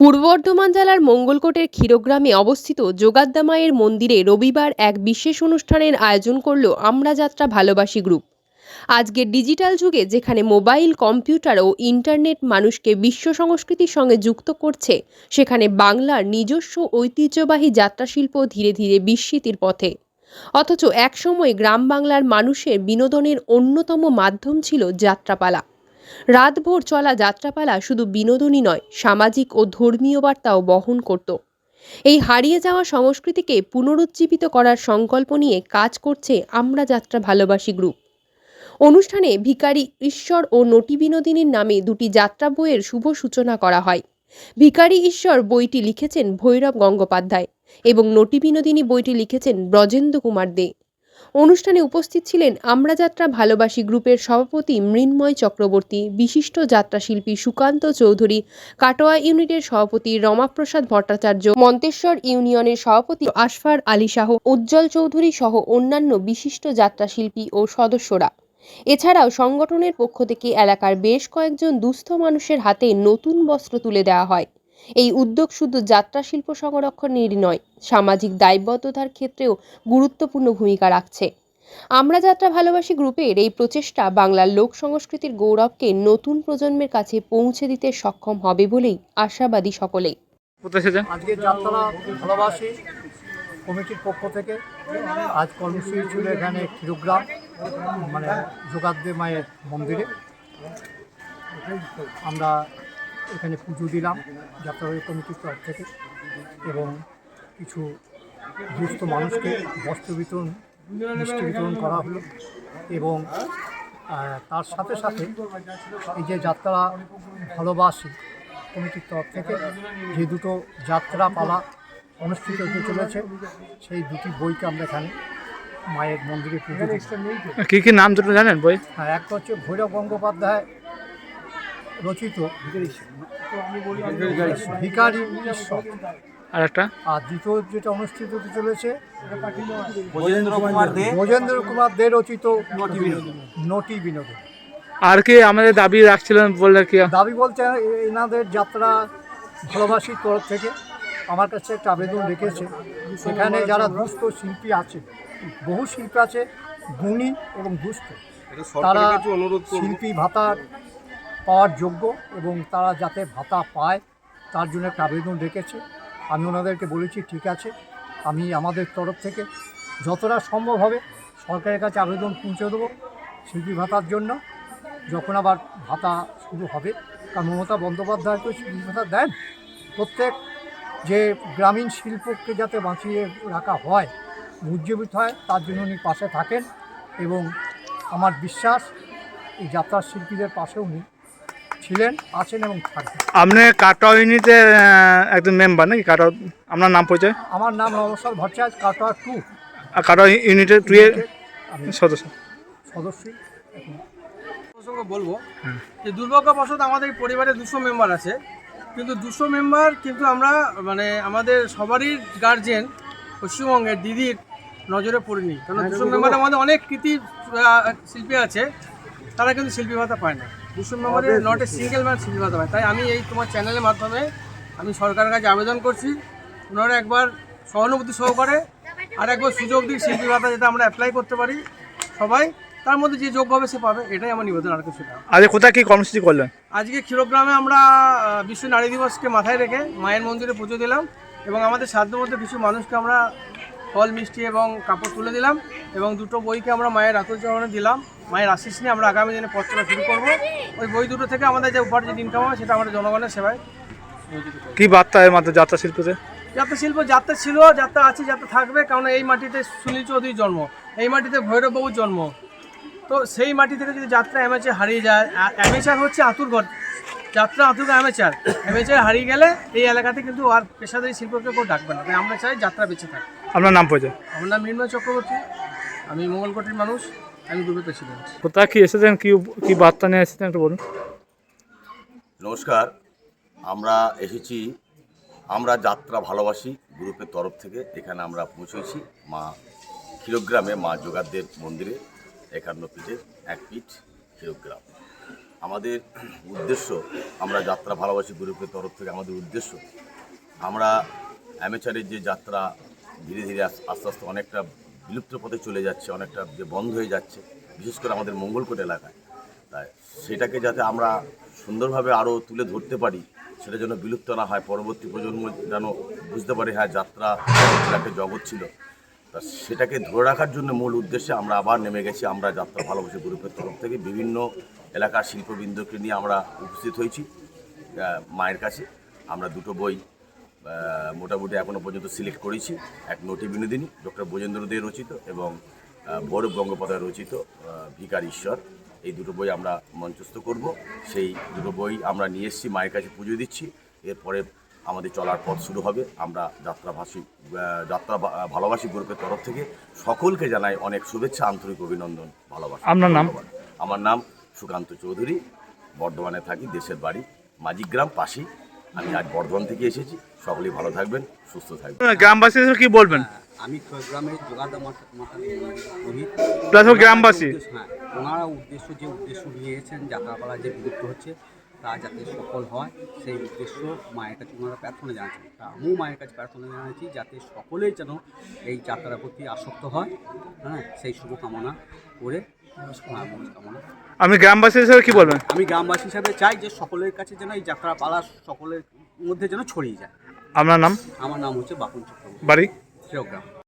পূর্ব বর্ধমান জেলার মঙ্গলকোটের ক্ষীরগ্রামে অবস্থিত যোগাদ্দা মায়ের মন্দিরে রবিবার এক বিশেষ অনুষ্ঠানের আয়োজন করল আমরা যাত্রা ভালোবাসি গ্রুপ। আজকের ডিজিটাল যুগে যেখানে মোবাইল, কম্পিউটার ও ইন্টারনেট মানুষকে বিশ্ব সংস্কৃতির সঙ্গে যুক্ত করছে, সেখানে বাংলার নিজস্ব ঐতিহ্যবাহী যাত্রাশিল্প ধীরে ধীরে বিস্মৃতির পথে। অথচ একসময় গ্রাম বাংলার মানুষের বিনোদনের অন্যতম মাধ্যম ছিল যাত্রাপালা। রাতভর চলা যাত্রাপালা শুধু বিনোদনই নয়, সামাজিক ও ধর্মীয় বার্তাও বহন করত। এই হারিয়ে যাওয়া সংস্কৃতিকে পুনরুজ্জীবিত করার সংকল্প নিয়ে কাজ করছে আমরা যাত্রা ভালোবাসি গ্রুপ। অনুষ্ঠানে ভিখারি ঈশ্বর ও নটি বিনোদিনীর নামে দুটি যাত্রা বইয়ের শুভ সূচনা করা হয়। ভিখারি ঈশ্বর বইটি লিখেছেন ভৈরব গঙ্গোপাধ্যায় এবং নটি বিনোদিনী বইটি লিখেছেন ব্রজেন্দ্র কুমার দে। অনুষ্ঠানে উপস্থিত ছিলেন আমরা যাত্রা ভালোবাসি গ্রুপের সভাপতি মৃন্ময় চক্রবর্তী, বিশিষ্ট যাত্রাশিল্পী সুকান্ত চৌধুরী, কাটোয়া ইউনিটের সভাপতি রমাপ্রসাদ ভট্টাচার্য, মন্তেশ্বর ইউনিয়নের সভাপতি আশফার আলী শাহ, উজ্জ্বল চৌধুরী সহ অন্যান্য বিশিষ্ট যাত্রাশিল্পী ও সদস্যরা। এছাড়াও সংগঠনের পক্ষ থেকে এলাকার বেশ কয়েকজন দুস্থ মানুষের হাতে নতুন বস্ত্র তুলে দেওয়া হয়। এই উদ্যোগ শুধু যাত্রা শিল্প সংরক্ষণেরই নয় সামাজিক দায়বদ্ধতার ক্ষেত্রেও গুরুত্বপূর্ণ ভূমিকা রাখছে। আমরা যাত্রা ভালোবাসি গ্রুপের এই প্রচেষ্টা বাংলার লোক সংস্কৃতির গৌরবকে নতুন প্রজন্মের কাছে পৌঁছে দিতে সক্ষম হবে বলেই আশাবাদী সকলেই। আজকে যাত্রা ভালোবাসি কমিটির পক্ষ থেকে। আজ কর্মসূচি ছিল এখানে মানে যোগাদ্দে মায়ের মন্দিরে। আমরা এখানে পুজো দিলাম যাত্রাবাড়ি কমিটির তরফ থেকে এবং কিছু দুস্থ মানুষকে বস্ত্র বিতরণ মিষ্টি বিতরণ করা হলো এবং তার সাথে সাথে এই যে যাত্রা ভালোবাসি কমিটির তরফ থেকে যে দুটো যাত্রা পালা অনুষ্ঠিত হতে চলেছে সেই দুটি বইকে আমরা এখানে মায়ের মন্দিরে পুজো কি কি নাম দুটো জানেন বই? হ্যাঁ একটা হচ্ছে ভৈরব গঙ্গোপাধ্যায় রচিত ভিকারি ঈশ্বর আর একটা? আর দ্বিতীয় যেটা অনুষ্ঠিত হতে চলেছে ব্রজেন্দ্র কুমার দে। ব্রজেন্দ্র কুমার দে রচিত নটি বিনোদন। আর কি আমাদের দাবি রাখছিলেন বললে কি? দাবি বলতে এনাদের যাত্রা ভালোবাসির তরফ থেকে আমার কাছে একটা আবেদন রেখেছে। সেখানে যারা দুস্থ শিল্পী আছে বহু শিল্পী আছে গুণী এবং দুস্থ। তারা শিল্পী ভাতা পাওয়ার যোগ্য এবং তারা যাতে ভাতা পায়, তার জন্য একটা আবেদন রেখেছে। আমি ওনাদেরকে বলেছি, ঠিক আছে, আমি আমাদের তরফ থেকে যতটা সম্ভব হবে সরকারের কাছে আবেদন পৌঁছে দেবো শিল্পী ভাতার জন্য। যখন আবার ভাতা শুরু হবে, কারণ মমতা বন্দ্যোপাধ্যায় তো শিল্পী ভাতা দেন। প্রত্যেক যে গ্রামীণ শিল্পকে যাতে বাঁচিয়ে রাখা হয় উজ্জীবিত হয় তার জন্য উনি পাশে থাকেন এবং আমার বিশ্বাস, এই যাত্রা শিল্পীদের পাশেও উনি ছিলেন আছেন এবং থাকবেন। আপনি কাটোয়া ইউনিটের একজন মেম্বার নাকি? কাটোয়া আপনার নাম পরিচয়? আমার নাম নবসাদ ভট্টাচার্য কাটোয়া টু। আর কাটোয়া ইউনিটের টু এর সদস্য। সদস্য। প্রসঙ্গ বলব যে দুর্ভাগ্যবশত আমাদের পরিবারে দুশো মেম্বার আছে। কিন্তু দুশো মেম্বার কিন্তু আমরা মানে আমাদের সবারই গার্জেন পশ্চিমবঙ্গের দিদির নজরে পড়িনি। কারণ দুশো মেম্বার আমাদের অনেক কৃতি শিল্পী আছে। তারা কিন্তু শিল্পী ভাতা পায় না। দুশো মেম্বারের নট এ সিঙ্গেল ম্যান শিল্পী ভাতা তাই আমি এই তোমার চ্যানেলের মাধ্যমে আমি সরকারের কাছে আবেদন করছি ওনারা একবার সহানুভূতি সহকারে আর একবার সুযোগ দিক শিল্পী ভাতা যাতে আমরা অ্যাপ্লাই করতে পারি সবাই তার মধ্যে যে যোগ্য হবে সে পাবে এটাই আমার নিবেদন আর কিছু না। আজ কোথায় কি কর্মসূচি করলেন? আজকে ক্ষীরগ্রামে আমরা বিশ্ব নারী দিবসকে মাথায় রেখে মায়ের মন্দিরে পুজো দিলাম এবং আমাদের সাধ্য মধ্যে কিছু মানুষকে আমরা ফল মিষ্টি এবং কাপড় তুলে দিলাম এবং দুটো বইকে আমরা মায়ের আতুল চরণে দিলাম। মায়ের আশিস নিয়ে আমরা আগামী দিনে পথ চলা শুরু করব। ওই বই দুটো থেকে আমাদের যে উপার্জিত ইনকাম হয় সেটা আমাদের জনগণের সেবায়। কি বার্তা এর মাত্র যাত্রা শিল্পতে যাত্রা শিল্প যাত্রা ছিল যাত্রা আছে যাত্রা থাকবে কারণ এই মাটিতে সুনীল চৌধুরীর জন্ম এই মাটিতে ভৈরববাবুর জন্ম। তো সেই মাটি থেকে যদি যাত্রা অ্যামেচার হারিয়ে যায় অ্যামেচার হচ্ছে আতুর ঘর। যাত্রা আতুর অ্যামেচার অ্যামেচার হারিয়ে গেলে এই এলাকাতে কিন্তু আর পেশাদারি শিল্পকে কেউ ডাকবে না। তাই আমরা চাই যাত্রা বেঁচে থাক। আপনার নাম পরিচয়? আমার নাম মৃন্ময় চক্রবর্তী। আমি মঙ্গলকোটের মানুষ। আমি গ্রুপের প্রেসিডেন্ট। কোথায় কি এসেছেন? কি কি বার্তা নিয়ে এসেছেন? একটু বলুন। নমস্কার। আমরা এসেছি। আমরা যাত্রা ভালোবাসি গ্রুপের তরফ থেকে। এখানে আমরা পৌঁছেছি মা কিলোগ্রামে মা যোগাদ্দের মন্দিরে। একান্ন পিঠের এক পিঠ কিলোগ্রাম আমাদের উদ্দেশ্য, আমরা যাত্রা ভালোবাসি গ্রুপের তরফ থেকে, আমাদের উদ্দেশ্য, আমরা অ্যামেচারের যে যাত্রা ধীরে ধীরে আস্তে আস্তে অনেকটা বিলুপ্ত পথে চলে যাচ্ছে, অনেকটা যে বন্ধ হয়ে যাচ্ছে, বিশেষ করে আমাদের মঙ্গলকোট এলাকায়। তাই সেটাকে যাতে আমরা সুন্দরভাবে আরও তুলে ধরতে পারি, সেটা যেন বিলুপ্ত না হয়, পরবর্তী প্রজন্ম যেন বুঝতে পারে হ্যাঁ যাত্রা একটা জগৎ ছিল। তা সেটাকে ধরে রাখার জন্য মূল উদ্দেশ্যে আমরা আবার নেমে গেছি, আমরা যাত্রা ভালোবাসি গ্রুপের তরফ থেকে। বিভিন্ন এলাকার শিল্পবৃন্দকে নিয়ে আমরা উপস্থিত হয়েছি মায়ের কাছে। আমরা দুটো বই মোটামুটি এখনও পর্যন্ত সিলেক্ট করেছি। এক নটি বিনোদিনী ডক্টর ব্রজেন্দ্র দে রচিত এবং ভৈরব গঙ্গোপাধ্যায় রচিত ভিকার ঈশ্বর। এই দুটো বই আমরা মঞ্চস্থ করব। সেই দুটো বই আমরা নিয়ে এসেছি মায়ের কাছে পুজো দিচ্ছি। এরপরে আমাদের চলার পথ শুরু হবে। আমরা যাত্রাভাষী যাত্রা ভালোবাসী গ্রুপের তরফ থেকে সকলকে জানাই অনেক শুভেচ্ছা আন্তরিক অভিনন্দন ভালোবাসা। আপনার নাম? আমার নাম সুকান্ত চৌধুরী বর্ধমানে থাকি দেশের বাড়ি মাঝিগ্রাম পাশি আমি আজ বর্ধমান থেকে এসেছি। সকলেই ভালো থাকবেন সুস্থ থাকবেন। গ্রামবাসী হিসেবে কি বলবেন? আমি গ্রামের যোগাদা গ্রামবাসী। হ্যাঁ ওনারা উদ্দেশ্য যে উদ্দেশ্য নিয়েছেন যাত্রাপালা যে বিলুপ্ত হচ্ছে তা যাতে সফল হয় সেই উদ্দেশ্য মায়ের কাছে ওনারা প্রার্থনা জানাচ্ছেন। তা আমিও মায়ের কাছে প্রার্থনা জানাচ্ছি যাতে সকলেই যেন এই যাত্রার প্রতি আসক্ত হয় হ্যাঁ সেই শুভ কামনা করে আপনি গ্রামবাসী হিসাবে কি বলবেন? আমি গ্রামবাসী হিসাবে চাই যে সকলের কাছে যেন এই যাত্রাপালা সকলের মধ্যে যেন ছড়িয়ে যায়। আপনার নাম? আমার নাম হচ্ছে বাপুন চক্রবর্তী। বাড়ি? শ্রেয়গ্রাম